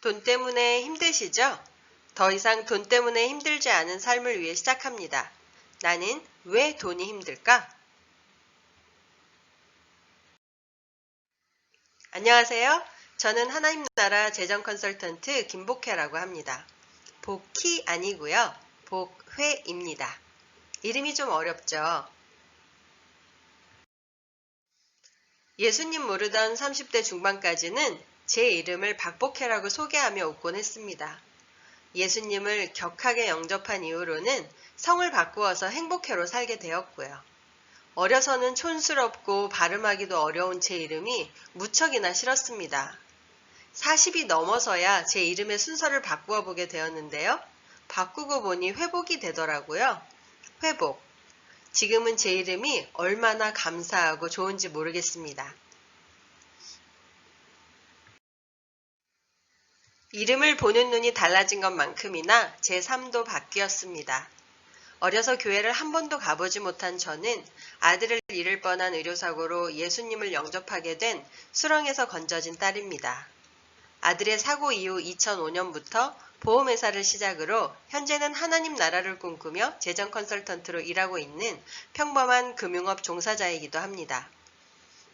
돈 때문에 힘드시죠? 더 이상 돈 때문에 힘들지 않은 삶을 위해 시작합니다. 나는 왜 돈이 힘들까? 안녕하세요. 저는 하나님 나라 재정 컨설턴트 김복혜라고 합니다. 복희 아니고요. 복회입니다. 이름이 좀 어렵죠? 예수님 모르던 30대 중반까지는 제 이름을 박복혜라고 소개하며 웃곤 했습니다. 예수님을 격하게 영접한 이후로는 성을 바꾸어서 행복해로 살게 되었고요. 어려서는 촌스럽고 발음하기도 어려운 제 이름이 무척이나 싫었습니다. 40이 넘어서야 제 이름의 순서를 바꾸어 보게 되었는데요. 바꾸고 보니 회복이 되더라고요. 회복. 지금은 제 이름이 얼마나 감사하고 좋은지 모르겠습니다. 이름을 보는 눈이 달라진 것만큼이나 제 삶도 바뀌었습니다. 어려서 교회를 한 번도 가보지 못한 저는 아들을 잃을 뻔한 의료사고로 예수님을 영접하게 된 수렁에서 건져진 딸입니다. 아들의 사고 이후 2005년부터 보험회사를 시작으로 현재는 하나님 나라를 꿈꾸며 재정 컨설턴트로 일하고 있는 평범한 금융업 종사자이기도 합니다.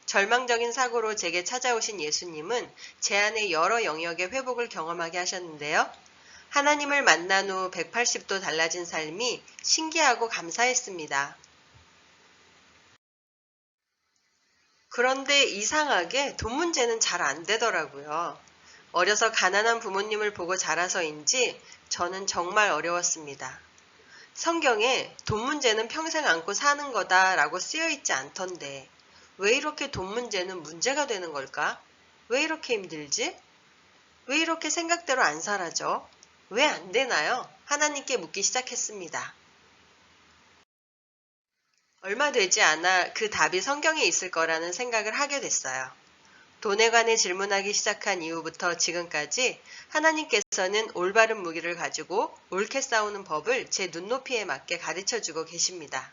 절망적인 사고로 제게 찾아오신 예수님은 제 안에 여러 영역의 회복을 경험하게 하셨는데요. 하나님을 만난 후 180도 달라진 삶이 신기하고 감사했습니다. 그런데 이상하게 돈 문제는 잘 안 되더라고요. 어려서 가난한 부모님을 보고 자라서인지 저는 정말 어려웠습니다. 성경에 돈 문제는 평생 안고 사는 거다라고 쓰여 있지 않던데 왜 이렇게 돈 문제는 문제가 되는 걸까? 왜 이렇게 힘들지? 왜 이렇게 생각대로 안 살아죠? 왜안 되나요? 하나님께 묻기 시작했습니다. 얼마 되지 않아 그 답이 성경에 있을 거라는 생각을 하게 됐어요. 돈에 관해 질문하기 시작한 이후부터 지금까지 하나님께서는 올바른 무기를 가지고 옳게 싸우는 법을 제 눈높이에 맞게 가르쳐 주고 계십니다.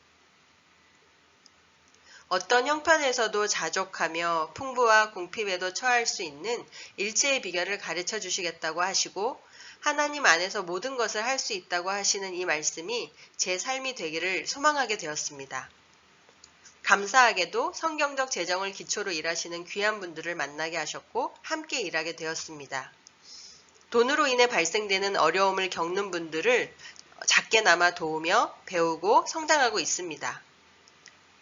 어떤 형편에서도 자족하며 풍부와 궁핍에도 처할 수 있는 일체의 비결을 가르쳐 주시겠다고 하시고 하나님 안에서 모든 것을 할 수 있다고 하시는 이 말씀이 제 삶이 되기를 소망하게 되었습니다. 감사하게도 성경적 재정을 기초로 일하시는 귀한 분들을 만나게 하셨고 함께 일하게 되었습니다. 돈으로 인해 발생되는 어려움을 겪는 분들을 작게나마 도우며 배우고 성장하고 있습니다.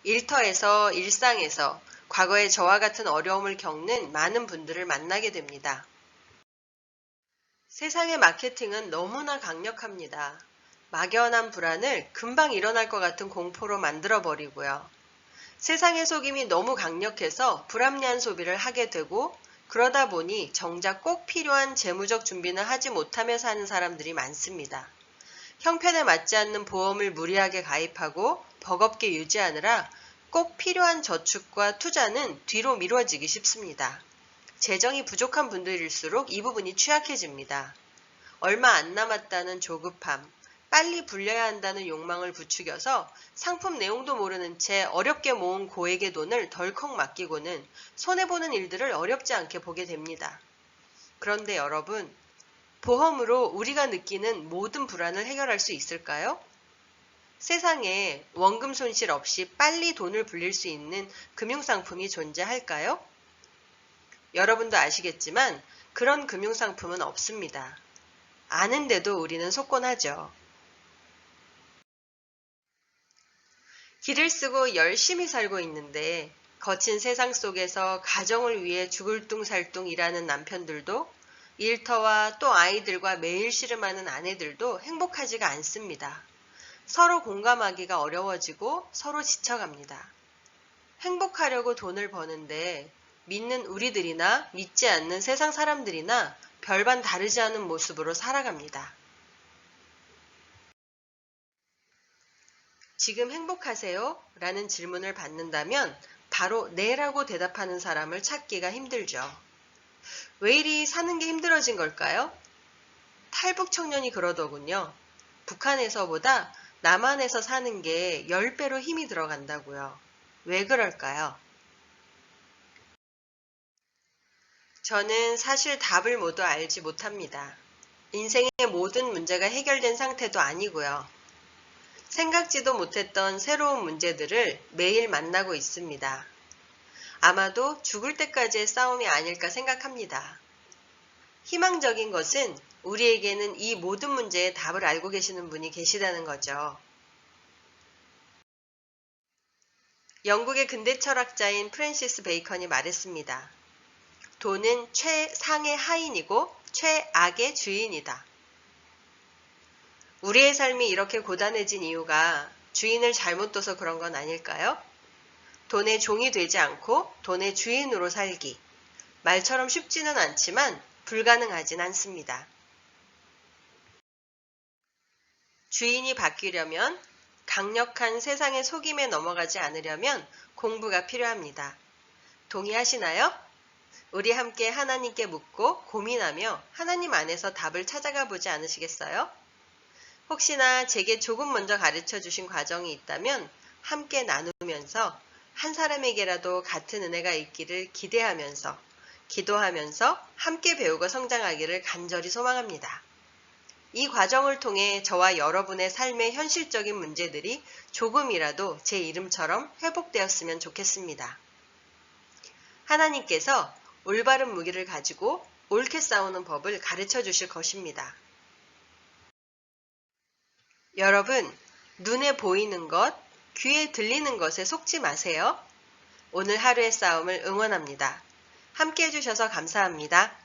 일터에서 일상에서 과거에 저와 같은 어려움을 겪는 많은 분들을 만나게 됩니다. 세상의 마케팅은 너무나 강력합니다. 막연한 불안을 금방 일어날 것 같은 공포로 만들어 버리고요. 세상의 속임이 너무 강력해서 불합리한 소비를 하게 되고 그러다 보니 정작 꼭 필요한 재무적 준비는 하지 못하며 사는 사람들이 많습니다. 형편에 맞지 않는 보험을 무리하게 가입하고 버겁게 유지하느라 꼭 필요한 저축과 투자는 뒤로 미뤄지기 쉽습니다. 재정이 부족한 분들일수록 이 부분이 취약해집니다. 얼마 안 남았다는 조급함, 빨리 불려야 한다는 욕망을 부추겨서 상품 내용도 모르는 채 어렵게 모은 고액의 돈을 덜컥 맡기고는 손해보는 일들을 어렵지 않게 보게 됩니다. 그런데 여러분, 보험으로 우리가 느끼는 모든 불안을 해결할 수 있을까요? 세상에 원금 손실 없이 빨리 돈을 불릴 수 있는 금융상품이 존재할까요? 여러분도 아시겠지만 그런 금융상품은 없습니다. 아는데도 우리는 속곤하죠. 길을 쓰고 열심히 살고 있는데 거친 세상 속에서 가정을 위해 죽을 둥살둥 일하는 남편들도 일터와 또 아이들과 매일 씨름하는 아내들도 행복하지가 않습니다. 서로 공감하기가 어려워지고 서로 지쳐갑니다. 행복하려고 돈을 버는데 믿는 우리들이나 믿지 않는 세상 사람들이나 별반 다르지 않은 모습으로 살아갑니다. 지금 행복하세요? 라는 질문을 받는다면 바로 네라고 대답하는 사람을 찾기가 힘들죠. 왜 이리 사는 게 힘들어진 걸까요? 탈북 청년이 그러더군요. 북한에서보다 남한에서 사는 게 10배로 힘이 들어간다고요. 왜 그럴까요? 저는 사실 답을 모두 알지 못합니다. 인생의 모든 문제가 해결된 상태도 아니고요. 생각지도 못했던 새로운 문제들을 매일 만나고 있습니다. 아마도 죽을 때까지의 싸움이 아닐까 생각합니다. 희망적인 것은 우리에게는 이 모든 문제의 답을 알고 계시는 분이 계시다는 거죠. 영국의 근대 철학자인 프랜시스 베이컨이 말했습니다. 돈은 최상의 하인이고 최악의 주인이다. 우리의 삶이 이렇게 고단해진 이유가 주인을 잘못 둬서 그런 건 아닐까요? 돈의 종이 되지 않고 돈의 주인으로 살기. 말처럼 쉽지는 않지만 불가능하진 않습니다. 주인이 바뀌려면 강력한 세상의 속임에 넘어가지 않으려면 공부가 필요합니다. 동의하시나요? 우리 함께 하나님께 묻고 고민하며 하나님 안에서 답을 찾아가 보지 않으시겠어요? 혹시나 제게 조금 먼저 가르쳐 주신 과정이 있다면 함께 나누면서 한 사람에게라도 같은 은혜가 있기를 기대하면서 기도하면서 함께 배우고 성장하기를 간절히 소망합니다. 이 과정을 통해 저와 여러분의 삶의 현실적인 문제들이 조금이라도 제 이름처럼 회복되었으면 좋겠습니다. 하나님께서 올바른 무기를 가지고 옳게 싸우는 법을 가르쳐 주실 것입니다. 여러분, 눈에 보이는 것, 귀에 들리는 것에 속지 마세요. 오늘 하루의 싸움을 응원합니다. 함께 해주셔서 감사합니다.